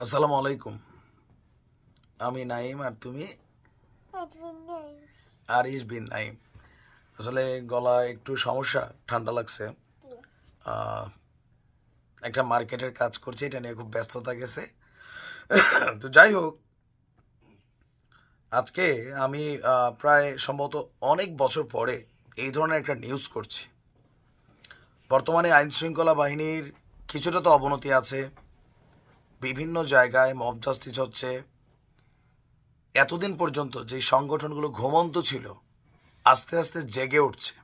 আসসালামু আলাইকুম। আমি নাইম আর তুমি? আর ইস বিন নাইম আসলে গলা একটু সমস্যা ঠান্ডা লাগছে। একটা মার্কেটের কাজ করছি এটা নিয়ে খুব ব্যস্ততা গেছে। তো যাই হোক আজকে আমি প্রায় সম্ভবত অনেক বছর পরে এই ধরনের একটা নিউজ করছি। বর্তমানে আইনশৃঙ্খলা বাহিনীর কিছুটা তো অবনতি আছে। বিভিন্ন জায়গায় মব জাস্টিস হচ্ছে। এতদিন পর্যন্ত যে সংগঠনগুলো ঘুমন্ত ছিল, আস্তে আস্তে জেগে উঠছে।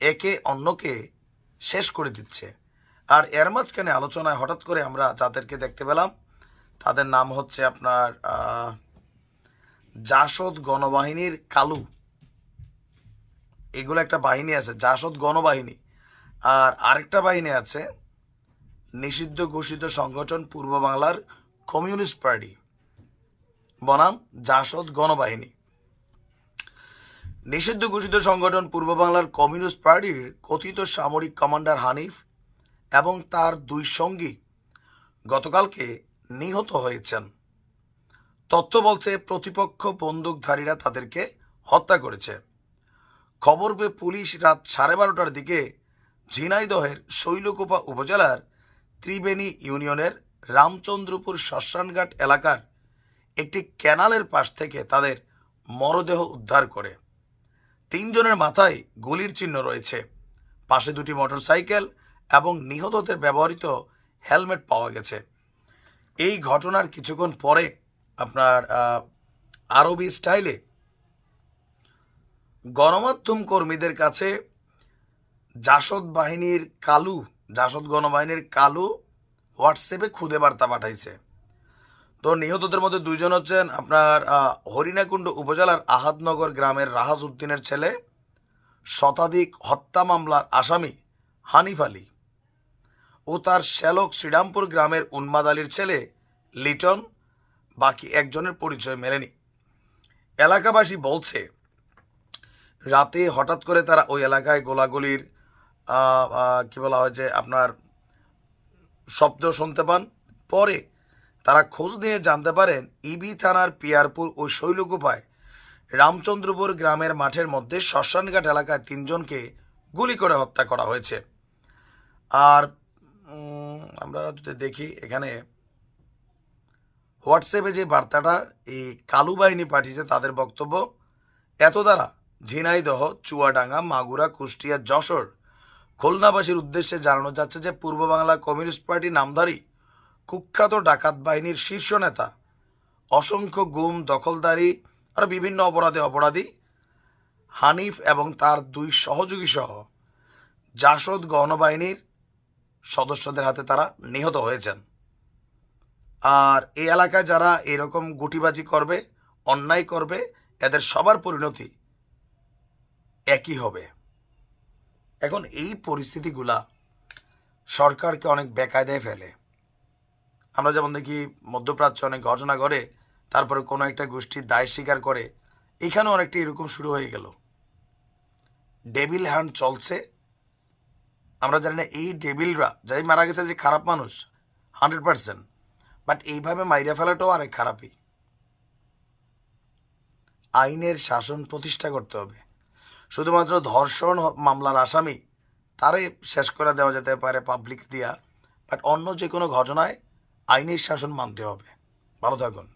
একে অন্যকে শেষ করে দিচ্ছে। আর এর মাঝখানে আলোচনায় হঠাৎ করে আমরা যাদেরকে দেখতে পেলাম, তাদের নাম হচ্ছে আপনার জাসদ গণবাহিনীর কালু। এগুলো একটা বাহিনী আছে, জাসদ গণবাহিনী। আর আরেকটা বাহিনী আছে নিষিদ্ধ ঘোষিত সংগঠন পূর্ব বাংলার কমিউনিস্ট পার্টি। বনাম জাসদ গণবাহিনী। নিষিদ্ধ ঘোষিত সংগঠন পূর্ব বাংলার কমিউনিস্ট পার্টির কথিত সামরিক কমান্ডার হানিফ এবং তার দুই সঙ্গী গতকালকে নিহত হয়েছেন। তথ্য বলছে প্রতিপক্ষ বন্দুকধারীরা তাদেরকে হত্যা করেছে। খবর পেয়ে পুলিশ রাত সাড়ে বারোটার দিকে ঝিনাইদহের শৈলকুপা উপজেলার ত্রিবেণী ইউনিয়নের রামচন্দ্রপুর শ্মশানঘাট এলাকার একটি ক্যানালের পাশ থেকে তাদের মরদেহ উদ্ধার করে। তিনজনের মাথায় গুলির চিহ্ন রয়েছে। পাশে দুটি মোটরসাইকেল এবং নিহতদের ব্যবহৃত হেলমেট পাওয়া গেছে। এই ঘটনার কিছুক্ষণ পরে আপনার আরবি স্টাইলে গণমাধ্যম কর্মীদের কাছে জাসদ বাহিনীর কালু জাসদ গণবাহিনীর কালু হোয়াটসঅ্যাপে খুদে বার্তা পাঠাইছে। তো নিহতদের মধ্যে দুইজন হচ্ছেন আপনার হরিণাকুণ্ড উপজেলার আহাদনগর গ্রামের রাহাজ উদ্দিনের ছেলে, শতাধিক হত্যা মামলার আসামি হানিফ আলী ও তার শ্যালক শ্রীরামপুর গ্রামের উন্মাদ আলীর ছেলে লিটন, বাকি একজনের পরিচয় মেলেনি। এলাকাবাসী বলছে, রাতে হঠাৎ করে তারা ওই এলাকায় গোলাগুলির কি বলা হয় যে আপনার শব্দ শুনতে পান। পরে তারা খোঁজ নিয়ে জানতে পারেন, ইবি থানার পিয়ারপুর ও শৈলকুপায় রামচন্দ্রপুর গ্রামের মাঠের মধ্যে শ্মশানঘাট এলাকায় তিনজনকে গুলি করে হত্যা করা হয়েছে। আর আমরা যদি দেখি এখানে, হোয়াটসঅ্যাপে যে বার্তাটা, এই কালু বাহিনী পাঠিয়েছে তাদের বক্তব্য এত দ্বারা ঝিনাইদহ, চুয়াডাঙ্গা, মাগুরা, কুষ্টিয়া, যশোর খুলনাবাসীর উদ্দেশ্যে জানানো যাচ্ছে যে পূর্ব বাংলা কমিউনিস্ট পার্টি নামধারী কুখ্যাত ডাকাত বাহিনীর শীর্ষ নেতা, অসংখ্য গুম, দখলদারি আর বিভিন্ন অপরাধে অপরাধী হানিফ এবং তার দুই সহযোগী সহ জাসদ গণবাহিনীর সদস্যদের হাতে তারা নিহত হয়েছেন। আর এই এলাকায় যারা এরকম গুটিবাজি করবে, অন্যায় করবে, এদের সবার পরিণতি একই হবে। এখন এই পরিস্থিতিগুলা সরকারকে অনেক বেকায়দায় ফেলে। আমরা যেমন দেখি মধ্যপ্রাচ্যে অনেক ঘটনা ঘটে তারপরে কোনো একটা গোষ্ঠীর দায় স্বীকার করে, এখানেও অনেকটা এরকম শুরু হয়ে গেল। ডেভিল হ্যান্ড চলছে। আমরা জানি না এই ডেভিলরা, যাই মারা গেছে যে খারাপ মানুষ, হান্ড্রেড পার্সেন্ট, বাট এইভাবে মাইরা ফেলাটাও আরেক খারাপই। আইনের শাসন প্রতিষ্ঠা করতে হবে। শুধুমাত্র ধর্ষণ মামলার আসামি তারে শেষ করে দেওয়া যেতে পারে পাবলিক দিয়া বাট অন্য যে কোনো ঘটনায় আইনের শাসন মানতে হবে। ভালো থাকুন।